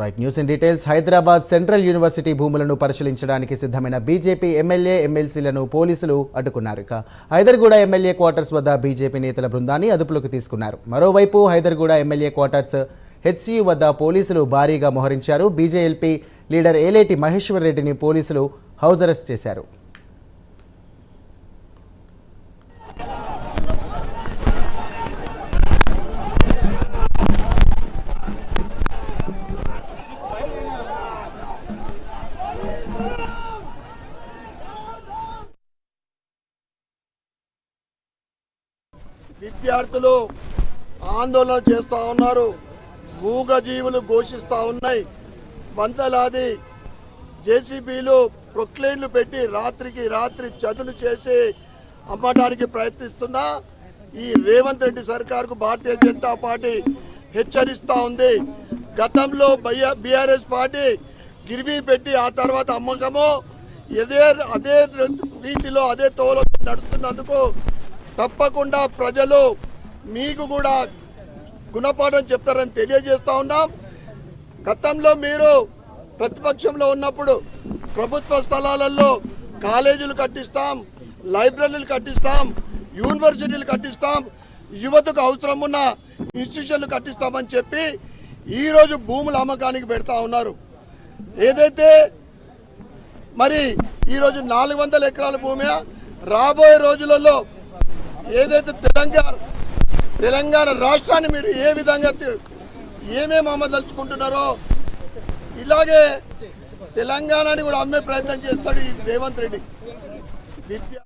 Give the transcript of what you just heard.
Right news in details. Hyderabad central university భూములను పరిశీలించడానికి సిద్ధమైన బీజేపీ ఎమ్మెల్యే ఎమ్మెల్సీలను పోలీసులు అడ్డుకున్నారు. ఇక హైదర్గూడ ఎమ్మెల్యే క్వార్టర్స్ వద్ద బీజేపీ నేతల బృందాన్ని అదుపులోకి తీసుకున్నారు. మరోవైపు హైదర్గూడ ఎమ్మెల్యే క్వార్టర్స్ హెచ్సియు వద్ద పోలీసులు భారీగా మోహరించారు. బీజేఎల్పీ లీడర్ ఏలేటి మహేశ్వర్ రెడ్డిని పోలీసులు హౌజరెస్ట్ అరెస్ట్ చేశారు. విద్యార్థులు ఆందోళన చేస్తూ ఉన్నారు. మూగజీవులు ఘోషిస్తూ ఉన్నాయి. వందలాది జేసీబీలు ప్రొక్లైన్లు పెట్టి రాత్రికి రాత్రి చదును చేసి అమ్మడానికి ప్రయత్నిస్తున్న ఈ రేవంత్ రెడ్డి సర్కార్కు భారతీయ జనతా పార్టీ హెచ్చరిస్తూ ఉంది. గతంలో బీఆర్ఎస్ పార్టీ గిరివి పెట్టి ఆ తర్వాత అమ్మకము ఇదే అదే రీతిలో అదే తోలో నడుస్తున్నందుకు తప్పకుండా ప్రజలు మీకు కూడా గుణపాఠం చెప్తారని తెలియజేస్తా ఉన్నాం. గతంలో మీరు ప్రతిపక్షంలో ఉన్నప్పుడు ప్రభుత్వ స్థలాలలో కాలేజీలు కట్టిస్తాం లైబ్రరీలు కట్టిస్తాం యూనివర్సిటీలు కట్టిస్తాం యువతకు అవసరం ఉన్న ఇన్స్టిట్యూషన్లు కట్టిస్తామని చెప్పి ఈరోజు భూముల అమ్మకానికి పెడతా ఉన్నారు. ఏదైతే మరి ఈరోజు నాలుగు వందల ఎకరాల భూమి రాబోయే రోజులలో ఏదైతే తెలంగాణ తెలంగాణ రాష్ట్రాన్ని మీరు ఏ విధంగా ఏమేమి అమ్మదలుచుకుంటున్నారో ఇలాగే తెలంగాణని కూడా అమ్మే ప్రయత్నం చేస్తాడు ఈ రేవంత్ రెడ్డి. విద్య